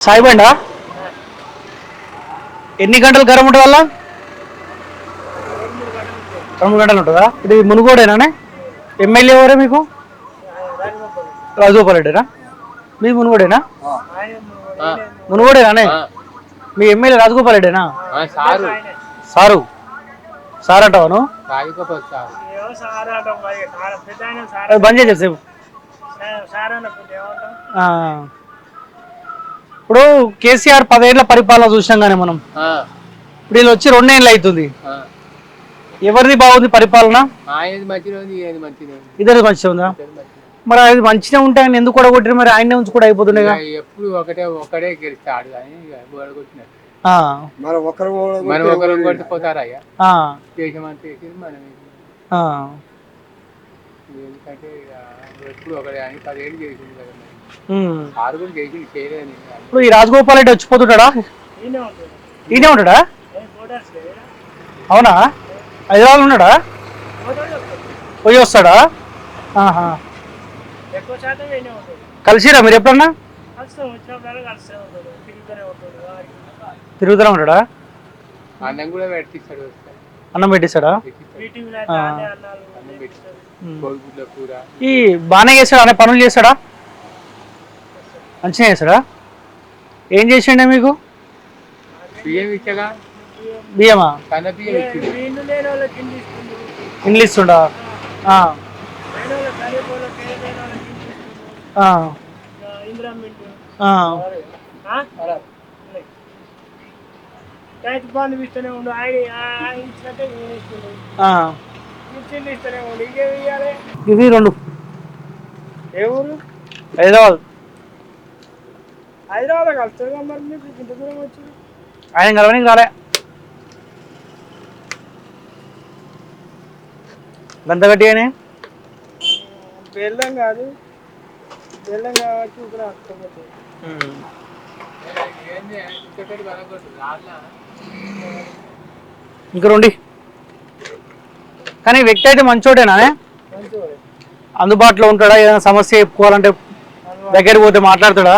సాయిబండా ఎన్ని గంటలు గరం ఉంటుంది వల్ల రెండు గంటలు ఉంటుందా? ఇది మునుగోడేనా ఎమ్మెల్యే ఎవరే మీకు? రాజగోపాల్ రెడ్డినా మీ మునుగోడేనా? మునుగోడేనా మీ ఎమ్మెల్యే రాజగోపాల్ రెడ్డినా సారు సారు అంటావాను బంద్ చేసేది సేపు ఆ. ఇప్పుడు కేసీఆర్ పదేళ్ళ పరిపాలన చూసినాం కానీ మనం ఇప్పుడు వీళ్ళు వచ్చి రెండేళ్ళు అవుతుంది. ఎవరిది బాగుంది పరిపాలన? ఇద్దరు మంచిగా ఉందా. మరి అది మంచిగా ఉంటే ఆయన ఎందుకు కూడా కొట్టిరు మరి ఆయనే ఉంచి కూడా అయిపోతుండేగా ఇక ఎప్పుడు ఒకటే ఒకటే గెలుస్తాడు కానీ ఒకరు కొట్టిపోతారు దేశం అంతా వేసింది మనం. ఎందుకంటే ఇక ఎప్పుడు ఒకటే అని పదేళ్ళు చేసింది కదా మరి. ఉమ్. ఆరు కూడా చేసింది చేయలేదు ఇప్పుడు ఈ రాజగోపాల్ రెడ్డి వచ్చిపోతుంటాడా? ఈయనే ఉంటాడా. అవునా? హైదరాబాద్ ఉన్నాడా? పోయి వస్తాడా? కలిసిరా మీరు ఎప్పుడన్నా? తిరుగుతూనే ఉంటాడు వారికి తిరుగుతూనే ఉంటాడా? అన్నం కూడా పెట్టిస్తాడు వస్తాడు అన్నం కూర. ఈ బాగానే చేస్తాడా అనే పనులు చేస్తాడా మంచిగా చేస్తాడా ఏం చేసిండే మీకు? బియ్యమా? బియ్యం ఇచ్చింది రైతు బంధు ఇస్తూనే ఉండు ఆయన ఇచ్చినట్టే నేను ఇస్తుండు ఇస్తూనే ఉండు ఇంకేమి ఇవ్వాలి ఇవి రెండు. ఏ ఊరు? హైదరాబాద్. హైదరాబాద్ కలుస్తుంది మరి మీకు ఇంత దూరం వచ్చింది ఆయన కలవనికి రాలే. గంత గట్టి అని బెల్లం కాదు. బెల్లం కాబట్టి ఇక్కడ వస్తుంది ఇంక రెండు కానీ వ్యక్తి అయితే మంచోడేనా అందుబాటులో ఉంటాడా? ఏదైనా సమస్య చెప్పుకోవాలంటే దగ్గరికి పోతే మాట్లాడతాడా.